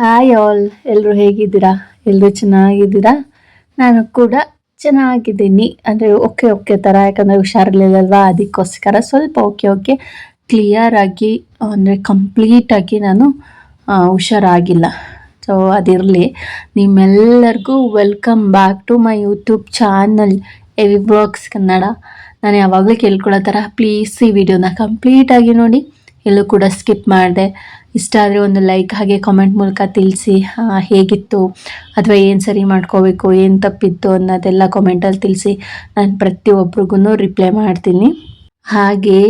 Hi all ಎಲ್ಲರೂ ಹೇಗಿದ್ದೀರಾ? ಎಲ್ಲರೂ ಚೆನ್ನಾಗಿದ್ದೀರಾ? ನಾನು ಕೂಡ ಚೆನ್ನಾಗಿದ್ದೀನಿ. ಅಂದರೆ ಓಕೆ ಓಕೆ ಥರ, ಯಾಕಂದರೆ ಹುಷಾರಿರ್ಲಿಲ್ಲಲ್ವಾ? ಅದಕ್ಕೋಸ್ಕರ ಸ್ವಲ್ಪ ಓಕೆ ಓಕೆ ಕ್ಲಿಯರ್ ಆಗಿ, ಅಂದರೆ ಕಂಪ್ಲೀಟಾಗಿ ನಾನು ಹುಷಾರಾಗಿಲ್ಲ. ಸೊ ಅದಿರಲಿ. ನಿಮ್ಮೆಲ್ಲರಿಗೂ welcome back to my YouTube channel A V blogs Kannada ನಾನು ಯಾವಾಗಲೂ ಕೇಳ್ಕೊಳ್ಳೋ ಥರ ಪ್ಲೀಸ್ ಈ ವಿಡಿಯೋನ ಕಂಪ್ಲೀಟಾಗಿ ನೋಡಿ. ಎಲ್ಲೂ ಕೂಡ ಸ್ಕಿಪ್ ಮಾಡಿದೆ. ಇಷ್ಟ ಆದರೆ ಒಂದು ಲೈಕ್ ಹಾಗೆ ಕಾಮೆಂಟ್ ಮೂಲಕ ತಿಳಿಸಿ ಹೇಗಿತ್ತು, ಅಥವಾ ಏನು ಸರಿ ಮಾಡ್ಕೋಬೇಕು, ಏನು ತಪ್ಪಿತ್ತು ಅನ್ನೋದೆಲ್ಲ ಕಾಮೆಂಟಲ್ಲಿ ತಿಳಿಸಿ ನಾನು ಪ್ರತಿಯೊಬ್ಬರಿಗೂ ರಿಪ್ಲೈ ಮಾಡ್ತೀನಿ. ಹಾಗೆ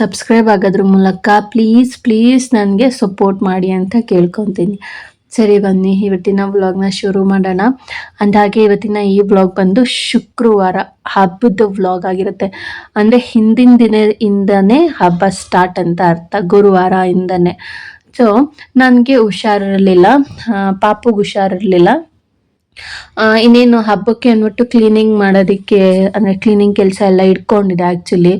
ಸಬ್ಸ್ಕ್ರೈಬ್ ಆಗೋದ್ರ ಮೂಲಕ ಪ್ಲೀಸ್ ಪ್ಲೀಸ್ ನನಗೆ ಸಪೋರ್ಟ್ ಮಾಡಿ ಅಂತ ಕೇಳ್ಕೊತೀನಿ. ಸರಿ ಬನ್ನಿ, ಇವತ್ತಿನ ವ್ಲಾಗ್ನ ಶುರು ಮಾಡೋಣ. ಅಂದ ಹಾಗೆ ಇವತ್ತಿನ ಈ ವ್ಲಾಗ್ ಬಂದು ಶುಕ್ರವಾರ ಹಬ್ಬದ ವ್ಲಾಗ್ ಆಗಿರುತ್ತೆ. ಅಂದರೆ ಹಿಂದಿನ ದಿನದಿಂದನೇ ಹಬ್ಬ ಸ್ಟಾರ್ಟ್ ಅಂತ ಅರ್ಥ. ಗುರುವಾರ ಇಂದನೇ. ಸೊ ನನಗೆ ಹುಷಾರಿರಲಿಲ್ಲ. ಪಾಪುಗೆ ಹುಷಾರಿರಲಿಲ್ಲ. ಇನ್ನೇನು ಹಬ್ಬಕ್ಕೆ ಅಂದ್ಬಿಟ್ಟು ಕ್ಲೀನಿಂಗ್ ಮಾಡೋದಕ್ಕೆ, ಅಂದರೆ ಕ್ಲೀನಿಂಗ್ ಕೆಲಸ ಎಲ್ಲ ಇಟ್ಕೊಂಡಿದೆ ಆ್ಯಕ್ಚುಲಿ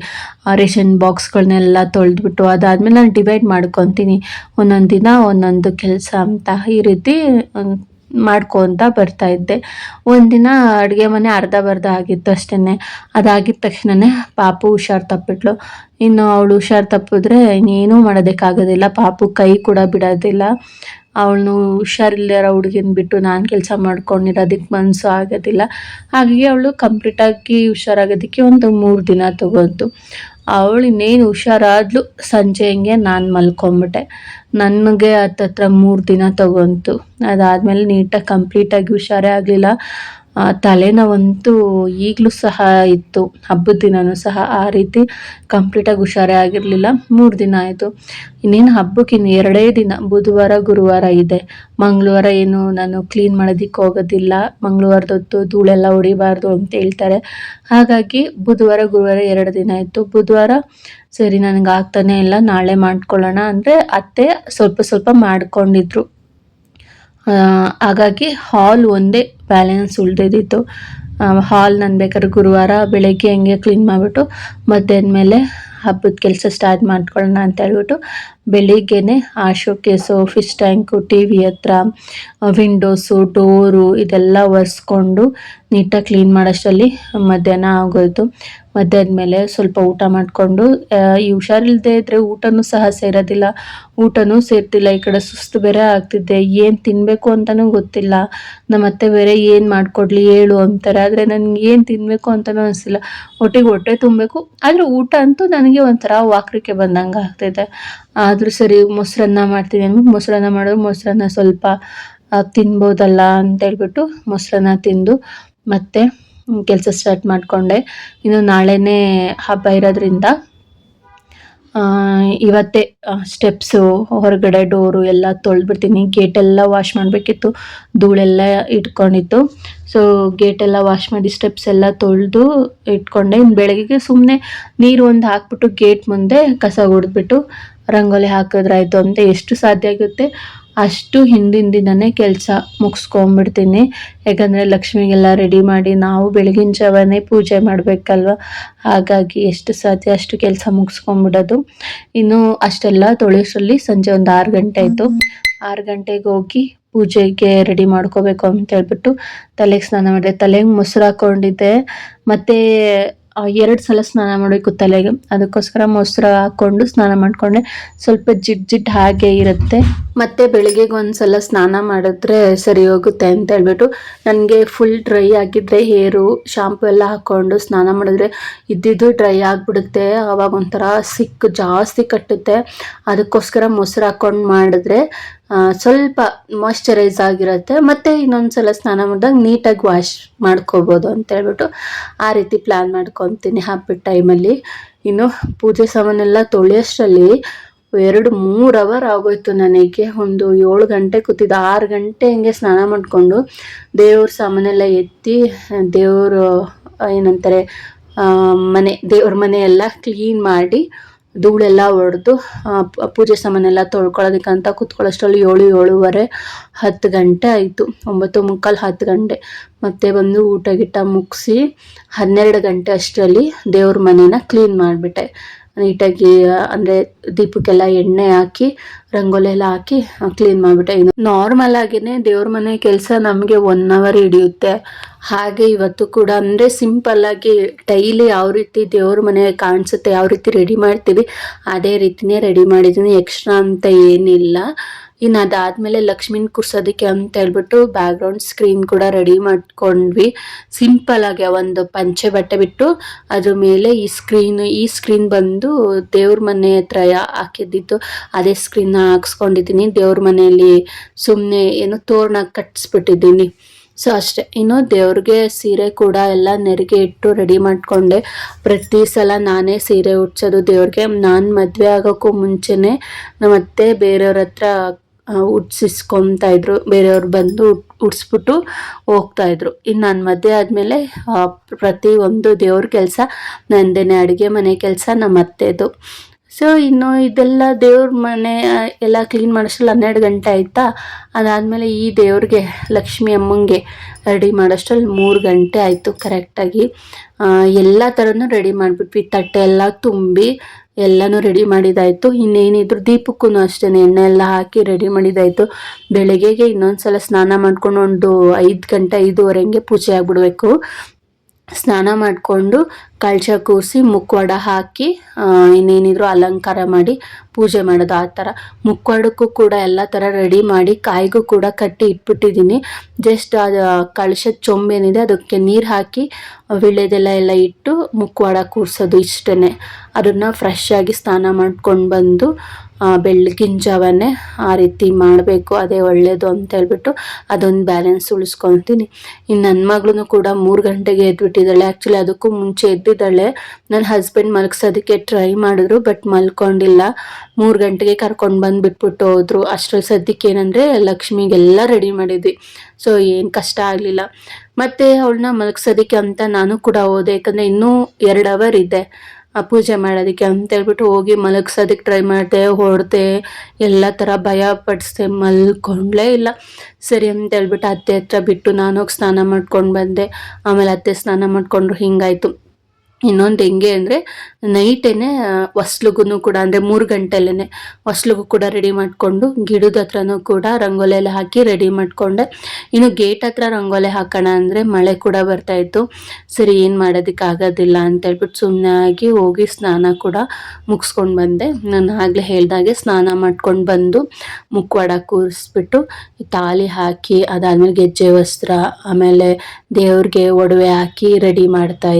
ರೇಷನ್ ಬಾಕ್ಸ್ಗಳನ್ನೆಲ್ಲ ತೊಳೆದ್ಬಿಟ್ಟು, ಅದಾದಮೇಲೆ ನಾನು ಡಿವೈಡ್ ಮಾಡ್ಕೊತೀನಿ. ಒಂದೊಂದು ದಿನ, ಒಂದೊಂದು ಕೆಲಸ ಅಂತ ಈ ರೀತಿ ಮಾಡ್ಕೊತ ಬರ್ತಾ ಇದ್ದೆ. ಒಂದಿನ ಅಡುಗೆ ಮನೆ ಅರ್ಧ ಬರ್ಧ ಆಗಿತ್ತು ಅಷ್ಟೇ ಅದಾಗಿದ ತಕ್ಷಣನೇ ಪಾಪು ಹುಷಾರು ತಪ್ಪಿಟ್ಲು. ಇನ್ನು ಅವಳು ಹುಷಾರು ತಪ್ಪಿದ್ರೆ ಇನ್ನೇನೂ ಮಾಡೋದಕ್ಕಾಗೋದಿಲ್ಲ. ಪಾಪು ಕೈ ಕೂಡ ಬಿಡೋದಿಲ್ಲ. ಅವಳನ್ನು ಹುಷಾರಿಲ್ಲರ ಹುಡುಗಿನ ಬಿಟ್ಟು ನಾನು ಕೆಲಸ ಮಾಡ್ಕೊಂಡಿರೋದಕ್ಕೆ ಮನಸ್ಸು ಆಗೋದಿಲ್ಲ. ಹಾಗಾಗಿ ಅವಳು ಕಂಪ್ಲೀಟಾಗಿ ಹುಷಾರಾಗೋದಕ್ಕೆ ಒಂದು ಮೂರು ದಿನ ತಗೊಂತು. ಅವಳು ಇನ್ನೇನು ಹುಷಾರಾದ್ಲು ಸಂಜೆ ಹಿಂಗೆ ನಾನು ಮಲ್ಕೊಂಬಿಟ್ಟೆ. ನನಗೆ ಹತ್ತತ್ರ ಮೂರು ದಿನ ತಗೊಂತು. ಅದಾದಮೇಲೆ ನೀಟಾಗಿ ಕಂಪ್ಲೀಟಾಗಿ ಹುಷಾರೇ ಆಗಲಿಲ್ಲ. ತಲೆನೋವಂತೂ ಈಗಲೂ ಸಹ ಇತ್ತು. ಹಬ್ಬದ ದಿನವೂ ಸಹ ಆ ರೀತಿ ಕಂಪ್ಲೀಟಾಗಿ ಹುಷಾರೇ ಆಗಿರಲಿಲ್ಲ. ಮೂರು ದಿನ ಆಯಿತು. ಇನ್ನೇನು ಹಬ್ಬಕ್ಕೆ ಇನ್ನು ಎರಡೇ ದಿನ ಬುಧವಾರ ಗುರುವಾರ ಇದೆ. ಮಂಗಳವಾರ ಏನು ನಾನು ಕ್ಲೀನ್ ಮಾಡೋದಿಕ್ಕೆ ಹೋಗೋದಿಲ್ಲ. ಮಂಗಳವಾರದೊತ್ತು ಧೂಳೆಲ್ಲ ಹೊಡಿಬಾರ್ದು ಅಂತ ಹೇಳ್ತಾರೆ. ಹಾಗಾಗಿ ಬುಧವಾರ ಗುರುವಾರ ಎರಡು ದಿನ ಆಯಿತು. ಬುಧವಾರ ಸರಿ ನನಗೆ ಆಗ್ತಾನೆ ಇಲ್ಲ. ನಾಳೆ ಮಾಡ್ಕೊಳ್ಳೋಣ. ಅಂದರೆ ಅತ್ತೆ ಸ್ವಲ್ಪ ಸ್ವಲ್ಪ ಮಾಡ್ಕೊಂಡಿದ್ರು. ಆ, ಹಾಗಾಗಿ ಹಾಲ್ ಒಂದೇ ಬ್ಯಾಲೆನ್ಸ್ ಉಳಿದಿದ್ದಿತ್ತು. ಹಾಲ್ ನಾನು ಬೇಕಾದ್ರೆ ಗುರುವಾರ ಬೆಳಗ್ಗೆ ಹಂಗೆ ಕ್ಲೀನ್ ಮಾಡಿಬಿಟ್ಟು ಮಧ್ಯಾಹ್ನ ಮೇಲೆ ಹಬ್ಬದ ಕೆಲಸ ಸ್ಟಾರ್ಟ್ ಮಾಡ್ಕೊಳ್ಳೋಣ ಅಂತ ಹೇಳ್ಬಿಟ್ಟು ಬೆಳಿಗ್ಗೆನೆ ಆ showcase fish tank T V ಹತ್ರ ವಿಂಡೋಸು ಡೋರು ಇದೆಲ್ಲ ಒರೆಸ್ಕೊಂಡು ನೀಟಾಗಿ ಕ್ಲೀನ್ ಮಾಡೋಷ್ಟರಲ್ಲಿ ಮಧ್ಯಾಹ್ನ ಆಗೋಯ್ತು. ಮೇಲೆ ಸ್ವಲ್ಪ ಊಟ ಮಾಡಿಕೊಂಡು ಈ ಹುಷಾರಿಲ್ಲದೆ ಇದ್ದರೆ ಊಟನೂ ಸಹ ಸೇರೋದಿಲ್ಲ. ಊಟನೂ ಸೇರ್ತಿಲ್ಲ, ಈ ಕಡೆ ಸುಸ್ತು ಬೇರೆ ಆಗ್ತಿದ್ದೆ ಏನು ತಿನ್ನಬೇಕು ಅಂತಲೂ ಗೊತ್ತಿಲ್ಲ. ನಮ್ಮ ಅತ್ತೆ ಬೇರೆ ಏನು ಮಾಡಿಕೊಡ್ಲಿ ಹೇಳು ಅಂತಾರೆ. ಆದರೆ ನನಗೆ ಏನು ತಿನ್ನಬೇಕು ಅಂತಲೂ ಅನಿಸಿಲ್ಲ. ಒಟ್ಟಿಗೆ ಹೊಟ್ಟೆ ತುಂಬಬೇಕು. ಆದರೆ ಊಟ ಅಂತೂ ನನಗೆ ಒಂಥರ ವಾಕ್ರಿಕೆ ಬಂದಂಗೆ ಆಗ್ತಿದೆ. ಆದರೂ ಸರಿ, ಮೊಸರನ್ನ ಮಾಡ್ತೀನಿ ಅಂದ್ಬಿಟ್ಟು ಮೊಸರನ್ನ ಮಾಡಿದ್ರೆ ಮೊಸರನ್ನ ಸ್ವಲ್ಪ ತಿನ್ಬೋದಲ್ಲ ಅಂತೇಳ್ಬಿಟ್ಟು ಮೊಸರನ್ನ ತಿಂದು ಮತ್ತೆ ಕೆಲಸ ಸ್ಟಾರ್ಟ್ ಮಾಡಿಕೊಂಡೆ. ಇನ್ನು ನಾಳೆನೇ ಹಬ್ಬ ಇರೋದ್ರಿಂದ ಇವತ್ತೇ ಸ್ಟೆಪ್ಸು ಹೊರಗಡೆ ಡೋರು ಎಲ್ಲ ತೊಳೆದ್ಬಿಡ್ತೀನಿ. ಗೇಟೆಲ್ಲ ವಾಶ್ ಮಾಡಬೇಕಿತ್ತು. ಧೂಳೆಲ್ಲ ಇಟ್ಕೊಂಡಿತ್ತು ಸೊ ಗೇಟೆಲ್ಲ ವಾಶ್ ಮಾಡಿ ಸ್ಟೆಪ್ಸ್ ಎಲ್ಲ ತೊಳೆದು ಇಟ್ಕೊಂಡೆ. ಇನ್ನು ಬೆಳಗ್ಗೆಗೆ ಸುಮ್ಮನೆ ನೀರು ಒಂದು ಹಾಕ್ಬಿಟ್ಟು ಗೇಟ್ ಮುಂದೆ ಕಸ ಹೊಡೆದ್ಬಿಟ್ಟು ರಂಗೋಲಿ ಹಾಕಿದ್ರಾಯ್ತು ಅಂತ ಎಷ್ಟು ಸಾಧ್ಯ ಆಗುತ್ತೆ. ಅಷ್ಟು ಹಿಂದಿನ ದಿನನೇ ಕೆಲಸ ಮುಗಿಸ್ಕೊಂಬಿಡ್ತೀನಿ ಯಾಕಂದರೆ ಲಕ್ಷ್ಮಿಗೆಲ್ಲ ರೆಡಿ ಮಾಡಿ ನಾವು ಬೆಳಗಿನ ಜಾವನೇ ಪೂಜೆ ಮಾಡಬೇಕಲ್ವ? ಹಾಗಾಗಿ ಎಷ್ಟು ಸಾಧ್ಯ ಅಷ್ಟು ಕೆಲಸ ಮುಗಿಸ್ಕೊಂಬಿಡೋದು ಇನ್ನು ಅಷ್ಟೆಲ್ಲ ತೊಳೆಸಲ್ಲಿ ಸಂಜೆ ಒಂದು ಆರು ಗಂಟೆ ಆಯಿತು. ಆರು ಗಂಟೆಗೆ ಹೋಗಿ ಪೂಜೆಗೆ ರೆಡಿ ಮಾಡ್ಕೋಬೇಕು ಅಂತ ಹೇಳ್ಬಿಟ್ಟು ತಲೆಗೆ ಸ್ನಾನ ಮಾಡಿದೆ. ತಲೆಗೆ ಮೊಸರು ಹಾಕ್ಕೊಂಡಿದ್ದೆ ಮತ್ತು ಎರಡು ಸಲ ಸ್ನಾನ ಮಾಡಬೇಕು ತಲೆಗೆ. ಅದಕ್ಕೋಸ್ಕರ ಮೊಸರು ಹಾಕ್ಕೊಂಡು ಸ್ನಾನ ಮಾಡಿಕೊಂಡೆ. ಸ್ವಲ್ಪ ಜಿಡ್ ಜಿಡ್ ಹಾಗೆ ಇರುತ್ತೆ. ಮತ್ತೆ ಬೆಳಿಗ್ಗೆಗೆ ಒಂದ್ಸಲ ಸ್ನಾನ ಮಾಡಿದ್ರೆ ಸರಿ ಹೋಗುತ್ತೆ ಅಂತ ಹೇಳ್ಬಿಟ್ಟು ನನಗೆ ಫುಲ್ ಡ್ರೈ ಆಗಿದ್ರೆ ಹೇರು ಶಾಂಪು ಎಲ್ಲ ಹಾಕ್ಕೊಂಡು ಸ್ನಾನ ಮಾಡಿದ್ರೆ ಇದ್ದಿದ್ದು ಡ್ರೈ ಆಗಿಬಿಡುತ್ತೆ. ಆವಾಗ ಒಂಥರ ಸಿಕ್ ಜಾಸ್ತಿ ಕಟ್ಟುತ್ತೆ. ಅದಕ್ಕೋಸ್ಕರ ಮೊಸರು ಹಾಕ್ಕೊಂಡು ಮಾಡಿದ್ರೆ ಸ್ವಲ್ಪ ಮಾಯ್ಶ್ಚರೈಸ್ ಆಗಿರುತ್ತೆ. ಮತ್ತೆ ಇನ್ನೊಂದ್ಸಲ ಸ್ನಾನ ಮಾಡಿದಾಗ ನೀಟಾಗಿ ವಾಶ್ ಮಾಡ್ಕೋಬೋದು ಅಂತ ಹೇಳ್ಬಿಟ್ಟು ಆ ರೀತಿ ಪ್ಲ್ಯಾನ್ ಮಾಡ್ಕೊತೀನಿ. ಹಬ್ಬದ ಟೈಮಲ್ಲಿ ಇನ್ನು ಪೂಜೆ ಸಾಮಾನೆಲ್ಲ ತೊಳೆಯೋಷ್ಟರಲ್ಲಿ ಎರಡು ಮೂರು ಅವರ್ ಆಗೋಯ್ತು ನನಗೆ. ಒಂದು ಏಳು ಗಂಟೆ ಕೂತಿದ್ದೆ. ಆರು ಗಂಟೆ ಹಿಂಗೆ ಸ್ನಾನ ಮಾಡಿಕೊಂಡು ದೇವ್ರ ಸಾಮಾನೆಲ್ಲ ಎತ್ತಿ, ದೇವರು, ಏನಂತಾರೆ ಮನೆ, ದೇವ್ರ ಮನೆ ಎಲ್ಲ ಕ್ಲೀನ್ ಮಾಡಿ ಧೂಳೆಲ್ಲ ಹೊಡೆದು ಪೂಜೆ ಸಾಮಾನೆಲ್ಲ ತೊಳ್ಕೊಳ್ಳೋದಕ್ಕಂತ ಕೂತ್ಕೊಳ್ಳೋಷ್ಟರಲ್ಲಿ ಏಳು, ಏಳುವರೆ, ಹತ್ತು ಗಂಟೆ ಆಯಿತು. ಒಂಬತ್ತು ಮುಕ್ಕಾಲು ಹತ್ತು ಗಂಟೆ. ಮತ್ತೆ ಬಂದು ಊಟ ಗಿಟ್ಟ ಮುಗಿಸಿ ಹನ್ನೆರಡು ಗಂಟೆ ಅಷ್ಟರಲ್ಲಿ ದೇವ್ರ ಮನೇನ ಕ್ಲೀನ್ ಮಾಡಿಬಿಟ್ಟೆ. ನೀಟಾಗಿ, ಅಂದರೆ ದೀಪಕ್ಕೆಲ್ಲ ಎಣ್ಣೆ ಹಾಕಿ ರಂಗೋಲಿ ಎಲ್ಲ ಹಾಕಿ ಕ್ಲೀನ್ ಮಾಡಿಬಿಟ್ಟೆ. ಇನ್ನು ನಾರ್ಮಲ್ ಆಗಿನೇ ದೇವ್ರ ಮನೆ ಕೆಲಸ ನಮಗೆ ಒನ್ ಅವರ್ ಹಿಡಿಯುತ್ತೆ. ಹಾಗೆ ಇವತ್ತು ಕೂಡ, ಅಂದರೆ ಸಿಂಪಲ್ ಆಗಿ ಡೈಲಿ ಯಾವ ರೀತಿ ದೇವ್ರ ಮನೆ ಕಾಣಿಸುತ್ತೆ, ಯಾವ ರೀತಿ ರೆಡಿ ಮಾಡ್ತೀವಿ, ಅದೇ ರೀತಿನೇ ರೆಡಿ ಮಾಡಿದ್ದೀನಿ ಎಕ್ಸ್ಟ್ರಾ ಅಂತ ಏನಿಲ್ಲ. ಇನ್ನು ಅದಾದ್ಮೇಲೆ ಲಕ್ಷ್ಮೀನ ಕೂರ್ಸೋದಕ್ಕೆ ಅಂತ ಹೇಳ್ಬಿಟ್ಟು ಬ್ಯಾಕ್ಗ್ರೌಂಡ್ ಸ್ಕ್ರೀನ್ ಕೂಡ ರೆಡಿ ಮಾಡ್ಕೊಂಡ್ವಿ. ಸಿಂಪಲ್ ಆಗಿ ಒಂದು ಪಂಚೆ ಬಟ್ಟೆ ಬಿಟ್ಟು ಅದ್ರ ಮೇಲೆ ಈ ಸ್ಕ್ರೀನ್ ಈ ಸ್ಕ್ರೀನ್ ಬಂದು ದೇವ್ರ ಮನೆ ಹತ್ರ ಹಾಕಿದ್ದಿತ್ತು. ಅದೇ ಸ್ಕ್ರೀನ್ನ ಹಾಕ್ಸ್ಕೊಂಡಿದ್ದೀನಿ. ದೇವ್ರ ಮನೆಯಲ್ಲಿ ಸುಮ್ಮನೆ ಏನು ತೋರಣ ಕಟ್ಸ್ಬಿಟ್ಟಿದ್ದೀನಿ. ಸೊ ಅಷ್ಟೇ. ಇನ್ನು ದೇವ್ರಿಗೆ ಸೀರೆ ಕೂಡ ಎಲ್ಲ ನೆರಿಗೆ ಇಟ್ಟು ರೆಡಿ ಮಾಡಿಕೊಂಡೆ. ಪ್ರತಿ ಸಲ ನಾನೇ ಸೀರೆ ಉಟ್ಸೋದು ದೇವ್ರಿಗೆ. ನಾನು ಮದುವೆ ಆಗೋಕ್ಕೂ ಮುಂಚೆನೇ ನಮ್ಮತ್ತೆ ಬೇರೆಯವ್ರ ಹತ್ರ ಇದ್ರು. ಬೇರೆಯವ್ರು ಬಂದು ಉಡ್ಸ್ಬಿಟ್ಟು ಹೋಗ್ತಾ ಇದ್ರು ಇನ್ನು ನಾನು ಮದುವೆ ಆದಮೇಲೆ ಪ್ರತಿ ಒಂದು ದೇವ್ರ ಕೆಲಸ ನಂದೇನೆ, ಅಡುಗೆ ಮನೆ ಕೆಲಸ ನಮ್ಮ ಅತ್ತೆದು ಸೊ ಇನ್ನು ಇದೆಲ್ಲ ದೇವ್ರ ಮನೆ ಎಲ್ಲ ಕ್ಲೀನ್ ಮಾಡೋಷ್ಟ್ರಲ್ಲಿ ಹನ್ನೆರಡು ಗಂಟೆ ಆಯಿತಾ? ಅದಾದಮೇಲೆ ಈ ದೇವ್ರಿಗೆ, ಲಕ್ಷ್ಮಿ ಅಮ್ಮಂಗೆ ರೆಡಿ ಮಾಡೋಷ್ಟರಲ್ಲಿ ಮೂರು ಗಂಟೆ ಆಯಿತು ಕರೆಕ್ಟಾಗಿ ಎಲ್ಲ ಥರನೂ ರೆಡಿ ಮಾಡಿಬಿಟ್ವಿ. ತಟ್ಟೆ ಎಲ್ಲ ತುಂಬಿ ಎಲ್ಲನೂ ರೆಡಿ ಮಾಡಿದಾಯಿತು. ಇನ್ನೇನಿದ್ರು ದೀಪಕ್ಕೂ ಅಷ್ಟೇ ಎಣ್ಣೆ ಎಲ್ಲ ಹಾಕಿ ರೆಡಿ ಮಾಡಿದಾಯಿತು. ಬೆಳಗ್ಗೆಗೆ ಇನ್ನೊಂದು ಸಲ ಸ್ನಾನ ಮಾಡ್ಕೊಂಡು ಒಂದು ಐದು ಗಂಟೆ ಐದುವರೆಗೆ ಪೂಜೆ ಆಗಿಬಿಡ್ಬೇಕು. ಸ್ನಾನ ಮಾಡಿಕೊಂಡು ಕಳಶ ಕೂಸಿ ಮುಕ್ಕೊಡ ಹಾಕಿ ಇನ್ನೇನಿದ್ರು ಅಲಂಕಾರ ಮಾಡಿ ಪೂಜೆ ಮಾಡೋದು ಆ ಥರ. ಮುಕ್ಕೊಡಕ್ಕೂ ಕೂಡ ಎಲ್ಲ ಥರ ರೆಡಿ ಮಾಡಿ ಕಾಯಿಗೂ ಕೂಡ ಕಟ್ಟಿ ಇಟ್ಬಿಟ್ಟಿದ್ದೀನಿ. ಜಸ್ಟ್ ಅದು ಕಳಶದ ಚೊಂಬೇನಿದೆ ಅದಕ್ಕೆ ನೀರು ಹಾಕಿ ವಿಳೆದೆಲ್ಲ ಎಲ್ಲ ಇಟ್ಟು ಮುಕ್ಕೊಡ ಕೂರಿಸೋದು ಇಷ್ಟೇ ಅದನ್ನು ಫ್ರೆಶ್ ಆಗಿ ಸ್ನಾನ ಮಾಡ್ಕೊಂಡು ಬಂದು ಬೆಳಗಿನ ಜಾವನೇ ಆ ರೀತಿ ಮಾಡಬೇಕು, ಅದೇ ಒಳ್ಳೆಯದು ಅಂತ ಹೇಳ್ಬಿಟ್ಟು ಅದೊಂದು ಬ್ಯಾಲೆನ್ಸ್ ಉಳಿಸ್ಕೊತೀನಿ. ಇನ್ನು ನನ್ನ ಮಗಳು ಕೂಡ ಮೂರು ಗಂಟೆಗೆ ಎದ್ಬಿಟ್ಟಿದ್ದಾಳೆ. ಆ್ಯಕ್ಚುಲಿ ಅದಕ್ಕೂ ಮುಂಚೆ ಎದ್ದಿದ್ದಾಳೆ. ನನ್ನ ಹಸ್ಬೆಂಡ್ ಮಲಗ್ಸೋದಕ್ಕೆ ಟ್ರೈ ಮಾಡಿದ್ರು ಬಟ್ ಮಲ್ಕೊಂಡಿಲ್ಲ. ಮೂರು ಗಂಟೆಗೆ ಕರ್ಕೊಂಡು ಬಂದು ಬಿಟ್ಬಿಟ್ಟು ಹೋದ್ರು. ಅಷ್ಟರಲ್ಲಿ ಸದ್ಯಕ್ಕೆ ಏನಂದರೆ ಲಕ್ಷ್ಮಿಗೆಲ್ಲ ರೆಡಿ ಮಾಡಿದ್ವಿ. ಸೊ ಏನು ಕಷ್ಟ ಆಗಲಿಲ್ಲ. ಮತ್ತು ಅವಳನ್ನ ಮಲಗ್ಸೋದಕ್ಕೆ ಅಂತ ನಾನು ಕೂಡ ಹೋದೆ. ಯಾಕಂದರೆ ಇನ್ನೂ ಎರಡು ಅವರ್ ಇದೆ. ಪೂಜೆ ಮಾಡೋದಕ್ಕೆ ಅಂತ ಹೇಳ್ಬಿಟ್ಟು ಹೋಗಿ ಮಲಗ್ಸೋದಕ್ಕೆ ಟ್ರೈ ಮಾಡಿದೆ ಹೊಡೆದೆ ಎಲ್ಲ ಥರ ಭಯ ಪಡಿಸ್ದೆ, ಮಲ್ಕೊಂಡ್ಲೇ ಇಲ್ಲ. ಸರಿ ಅಂತ ಹೇಳ್ಬಿಟ್ಟು ಅತ್ತೆ ಹತ್ರ ಬಿಟ್ಟು ನಾನು ಹೋಗಿ ಸ್ನಾನ ಮಾಡ್ಕೊಂಡು ಬಂದೆ. ಆಮೇಲೆ ಅತ್ತೆ ಸ್ನಾನ ಮಾಡಿಕೊಂಡ್ರು ಹಿಂಗಾಯ್ತು. ಇನ್ನೊಂದು ಹೆಂಗೆ ಅಂದರೆ ನೈಟೇನೆ ಹೊಸ್ಲಿಗೂ ಕೂಡ ಅಂದರೆ ಮೂರು ಗಂಟೆಲೇ ಹೊಸ್ಲಿಗೂ ಕೂಡ ರೆಡಿ ಮಾಡಿಕೊಂಡು ಗಿಡದ ಹತ್ರನೂ ಕೂಡ ರಂಗೋಲಿ ಹಾಕಿ ರೆಡಿ ಮಾಡಿಕೊಂಡೆ. ಇನ್ನು ಗೇಟ್ ಹತ್ರ ರಂಗೋಲಿ ಹಾಕೋಣ ಅಂದರೆ ಮಳೆ ಕೂಡ ಬರ್ತಾಯಿತ್ತು ಸರಿ, ಏನು ಮಾಡೋದಕ್ಕೆ ಆಗೋದಿಲ್ಲ ಅಂತ ಹೇಳ್ಬಿಟ್ಟು ಸುಮ್ಮನೆ ಆಗಿ ಹೋಗಿ ಸ್ನಾನ ಕೂಡ ಮುಗಿಸ್ಕೊಂಡು ಬಂದೆ. ನಾನು ಆಗಲೇ ಹೇಳ್ದಾಗೆ ಸ್ನಾನ ಮಾಡ್ಕೊಂಡು ಬಂದು ಮುಖವಾಡ ಕೂರಿಸ್ಬಿಟ್ಟು ತಾಲಿ ಹಾಕಿ ಅದಾದಮೇಲೆ ಗೆಜ್ಜೆ ವಸ್ತ್ರ ಆಮೇಲೆ ದೇವ್ರಿಗೆ ಒಡವೆ ಹಾಕಿ ರೆಡಿ ಮಾಡ್ತಾ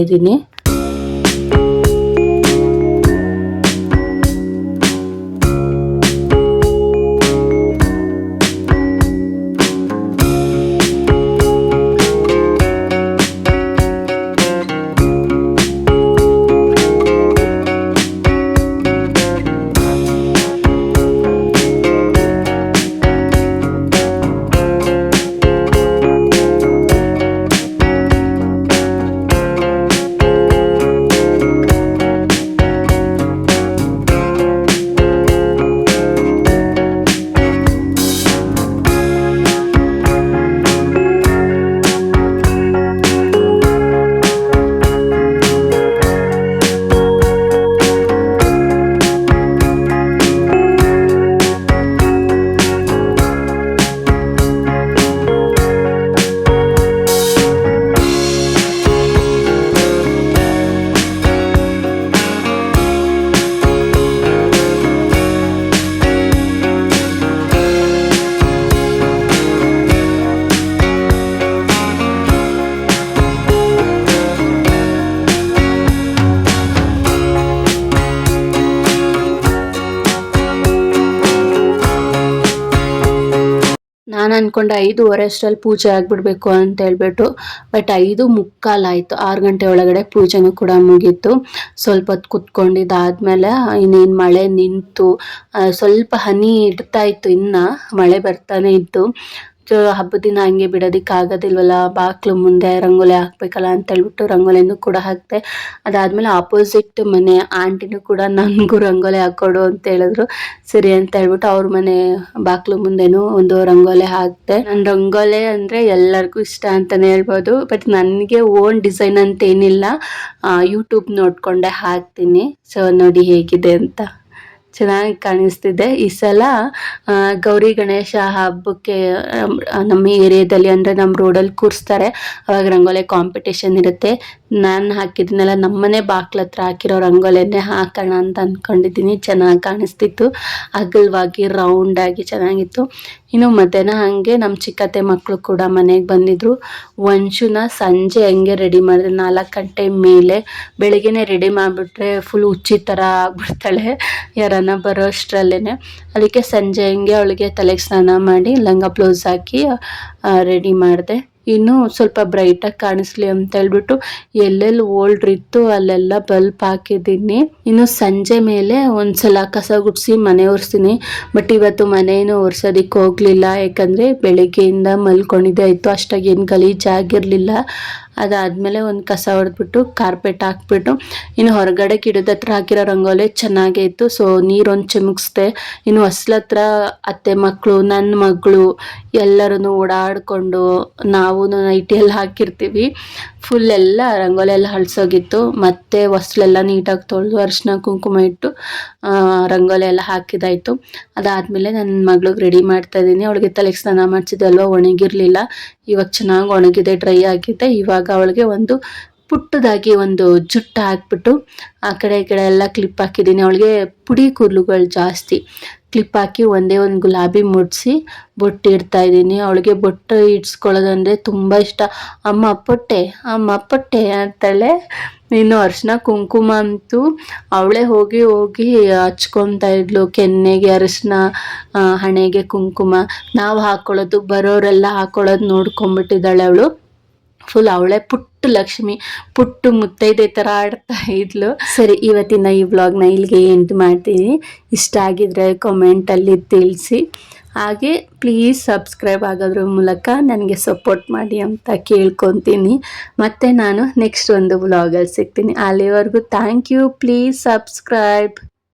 ಅನ್ಕೊಂಡೆ ಐದೂವರೆ ಅಷ್ಟರಲ್ಲಿ ಪೂಜೆ ಆಗಿಬಿಡ್ಬೇಕು ಅಂತ ಹೇಳ್ಬಿಟ್ಟು ಬಟ್ ಐದು ಮುಕ್ಕಾಲಾಯಿತು ಆರು ಗಂಟೆ ಒಳಗಡೆ ಪೂಜೆನೂ ಕೂಡ ಮುಗೀತು. ಸ್ವಲ್ಪ ಹೊತ್ತು ಕುತ್ಕೊಂಡಿದ್ದಾದ್ಮೇಲೆ ಇನ್ನೇನು ಮಳೆ ನಿಂತು ಸ್ವಲ್ಪ ಹನಿ ಇಡ್ತಾ ಇತ್ತು ಇನ್ನು, ಮಳೆ ಬರ್ತಾನೆ ಇತ್ತು. ಹಬ್ಬದ ದಿನ ಹಂಗೆ ಬಿಡೋದಿಕ್ಕೆ ಆಗೋದಿಲ್ವಲ್ಲ? ಬಾಕ್ಲು ಮುಂದೆ ರಂಗೋಲಿ ಹಾಕ್ಬೇಕಲ್ಲ ಅಂತ ಹೇಳ್ಬಿಟ್ಟು ರಂಗೋಲಿನೂ ಕೂಡ ಹಾಕ್ತೆ ಅದಾದ್ಮೇಲೆ ಆಪೋಸಿಟ್ ಮನೆ ಆಂಟಿನೂ ಕೂಡ ನನಗೂ ರಂಗೋಲಿ ಹಾಕ್ಕೊಡು ಅಂತ ಹೇಳಿದ್ರು. ಸರಿ ಅಂತ ಹೇಳ್ಬಿಟ್ಟು ಅವ್ರ ಮನೆ ಬಾಕ್ಲು ಮುಂದೆನೂ ಒಂದು ರಂಗೋಲಿ ಹಾಕ್ತೆ ನನ್ನ ರಂಗೋಲಿ ಅಂದ್ರೆ ಎಲ್ಲರಿಗೂ ಇಷ್ಟ ಅಂತಾನೆ ಹೇಳ್ಬೋದು. ಬಟ್ ನನಗೆ ಓನ್ ಡಿಸೈನ್ ಅಂತ ಏನಿಲ್ಲ. ಯೂಟ್ಯೂಬ್ ನೋಡ್ಕೊಂಡೆ ಹಾಕ್ತೀನಿ. ಸೊ ನೋಡಿ ಹೇಗಿದೆ ಅಂತ. ಚೆನ್ನಾಗಿ ಕಾಣಿಸ್ತಿದೆ. ಈ ಸಲ ಗೌರಿ ಗಣೇಶ ಹಬ್ಬಕ್ಕೆ ನಮ್ಮ ಏರಿಯಾದಲ್ಲಿ ಅಂದರೆ ನಮ್ಮ ರೋಡಲ್ಲಿ ಕೂರಿಸ್ತಾರೆ. ಅವಾಗ ರಂಗೋಲೆ ಕಾಂಪಿಟೇಷನ್ ಇರುತ್ತೆ. ನಾನು ಹಾಕಿದ್ದನ್ನೆಲ್ಲ ನಮ್ಮನೆ ಬಾಕ್ಲ ಹತ್ರ ಹಾಕಿರೋ ರಂಗೋಲೆನೇ ಹಾಕೋಣ ಅಂತ ಅಂದ್ಕೊಂಡಿದ್ದೀನಿ ಚೆನ್ನಾಗಿ ಕಾಣಿಸ್ತಿತ್ತು. ಅಗಲವಾಗಿ ರೌಂಡಾಗಿ ಚೆನ್ನಾಗಿತ್ತು. ಇನ್ನು ಮಧ್ಯಾಹ್ನ ಹಾಗೆ ನಮ್ಮ ಚಿಕ್ಕತ್ತೆ ಮಕ್ಕಳು ಕೂಡ ಮನೆಗೆ ಬಂದಿದ್ರು. ಒಂಚೂನ ಸಂಜೆ ಹಂಗೆ ರೆಡಿ ಮಾಡಿದ್ರೆ. ನಾಲ್ಕು ಗಂಟೆ ಮೇಲೆ ಬೆಳಿಗ್ಗೆನೆ ರೆಡಿ ಮಾಡಿಬಿಟ್ರೆ ಫುಲ್ ಹುಚ್ಚಿ ಥರ ಆಗ್ಬಿಡ್ತಾಳೆ. ಯಾರನ್ನ ಬರೋ ಅಷ್ಟರಲ್ಲೇ ಅದಕ್ಕೆ ಸಂಜೆ ಹಂಗೆ ಅವಳಿಗೆ ತಲೆಗೆ ಸ್ನಾನ ಮಾಡಿ ಲಂಗ ಬ್ಲೌಸ್ ಹಾಕಿ ರೆಡಿ ಮಾಡಿದೆ. ಇನ್ನು ಸ್ವಲ್ಪ ಬ್ರೈಟಾಗಿ ಕಾಣಿಸ್ಲಿ ಅಂತ ಹೇಳ್ಬಿಟ್ಟು ಎಲ್ಲೆಲ್ಲಿ ಓಲ್ಡ್ ಇತ್ತು ಅಲ್ಲೆಲ್ಲ ಬಲ್ಪ್ ಹಾಕಿದ್ದೀನಿ. ಇನ್ನು ಸಂಜೆ ಮೇಲೆ ಒಂದ್ಸಲ ಕಸ ಗುಡಿಸಿ ಮನೆ ಒರೆಸ್ತೀನಿ. ಬಟ್ ಇವತ್ತು ಮನೇನು ಒರೆಸೋದಕ್ಕೆ ಹೋಗಲಿಲ್ಲ. ಯಾಕಂದರೆ ಬೆಳಗ್ಗೆಯಿಂದ ಮಲ್ಕೊಂಡಿದ್ದೆ. ಆಯಿತು, ಅಷ್ಟಾಗಿ ಏನು ಗಲೀಜಾಗಿರಲಿಲ್ಲ. ಅದಾದಮೇಲೆ ಒಂದು ಕಸ ಹೊಡೆದ್ಬಿಟ್ಟು ಕಾರ್ಪೆಟ್ ಹಾಕ್ಬಿಟ್ಟು, ಇನ್ನು ಹೊರಗಡೆ ಗಿಡದ ಹತ್ರ ಹಾಕಿರೋ ರಂಗೋಲಿ ಚೆನ್ನಾಗೇ ಇತ್ತು. ಸೊ ನೀರೊಂದು ಚಿಮುಕ್ಸ್ದೆ. ಇನ್ನು ಹೊಸ್ಲತ್ರ ಅತ್ತೆ ಮಕ್ಕಳು ನನ್ನ ಮಗಳು ಎಲ್ಲರೂ ಓಡಾಡಿಕೊಂಡು ನಾವು ನೈಟಿಯಲ್ಲಿ ಹಾಕಿರ್ತೀವಿ. ಫುಲ್ ಎಲ್ಲ ರಂಗೋಲಿ ಎಲ್ಲ ಹಳ್ಸೋಗಿತ್ತು. ಮತ್ತೆ ಹೊಸ್ಲೆಲ್ಲ ನೀಟಾಗಿ ತೊಳೆದು ಅರಿಶಿನ ಕುಂಕುಮ ಇಟ್ಟು ರಂಗೋಲೆ ಎಲ್ಲ ಹಾಕಿದಾಯಿತು. ಅದಾದಮೇಲೆ ನನ್ನ ಮಗಳಿಗೆ ರೆಡಿ ಮಾಡ್ತಾ ಇದ್ದೀನಿ. ಅವಳಿಗೆ ತಲೆಗೆ ಸ್ನಾನ ಮಾಡಿಸಿದೆ ಅಲ್ವಾ, ಒಣಗಿರಲಿಲ್ಲ. ಇವಾಗ ಚೆನ್ನಾಗಿ ಒಣಗಿದೆ ಡ್ರೈ ಆಗಿದೆ. ಇವಾಗ ಅವಳಿಗೆ ಒಂದು ಪುಟ್ಟದಾಗಿ ಒಂದು ಜುಟ್ಟು ಹಾಕ್ಬಿಟ್ಟು ಆ ಕಡೆ ಈ ಕಡೆ ಎಲ್ಲ ಕ್ಲಿಪ್ ಹಾಕಿದ್ದೀನಿ. ಅವಳಿಗೆ ಪುಡಿ ಕೂದಲುಗಳು ಜಾಸ್ತಿ. ಕ್ಲಿಪ್ ಹಾಕಿ ಒಂದೇ ಒಂದು ಗುಲಾಬಿ ಮುಡಿಸಿ ಬೊಟ್ಟು ಇಡ್ತಾ ಇದ್ದೀನಿ. ಅವಳಿಗೆ ಬೊಟ್ಟು ಇಡ್ಸ್ಕೊಳ್ಳೋದಂದರೆ ತುಂಬ ಇಷ್ಟ. ಅಮ್ಮ, ಪೊಟ್ಟೆ ಅಮ್ಮ, ಪೊಟ್ಟೆ ಅಂತಲೇ ಇನ್ನು ಅರಿಶಿನ ಕುಂಕುಮ ಅಂತೂ ಅವಳೇ ಹೋಗಿ ಹೋಗಿ ಹಚ್ಕೊತಾ ಇದ್ಲು. ಕೆನ್ನೆಗೆ ಅರಿಶಿನ ಹಣೆಗೆ ಕುಂಕುಮ. ನಾವು ಹಾಕೊಳ್ಳೋದು, ಬರೋರೆಲ್ಲ ಹಾಕೊಳ್ಳೋದು ನೋಡ್ಕೊಂಬಿಟ್ಟಿದ್ದಾಳೆ ಅವಳು. ಫುಲ್ ಅವಳೆ ಪುಟ್ಟು ಲಕ್ಷ್ಮಿ, ಪುಟ್ಟು ಮುತ್ತೈದೆ ಥರ ಆಡ್ತಾ ಇದ್ಲು. ಸರಿ, ಇವತ್ತಿನ ಈ ವ್ಲಾಗ್ನ ಇಲ್ಲಿಗೆ ಎಂಟು ಮಾಡ್ತೀನಿ. ಇಷ್ಟ ಆಗಿದ್ರೆ ಕಾಮೆಂಟಲ್ಲಿ ತಿಳಿಸಿ. ಹಾಗೆ ಪ್ಲೀಸ್ ಸಬ್ಸ್ಕ್ರೈಬ್ ಆಗೋದ್ರ ಮೂಲಕ ನನಗೆ ಸಪೋರ್ಟ್ ಮಾಡಿ ಅಂತ ಕೇಳ್ಕೊತೀನಿ. ಮತ್ತೆ ನಾನು ನೆಕ್ಸ್ಟ್ ಒಂದು ವ್ಲಾಗಲ್ಲಿ ಸಿಗ್ತೀನಿ. ಅಲ್ಲಿವರೆಗೂ ಥ್ಯಾಂಕ್ ಯು ಪ್ಲೀಸ್ ಸಬ್ಸ್ಕ್ರೈಬ್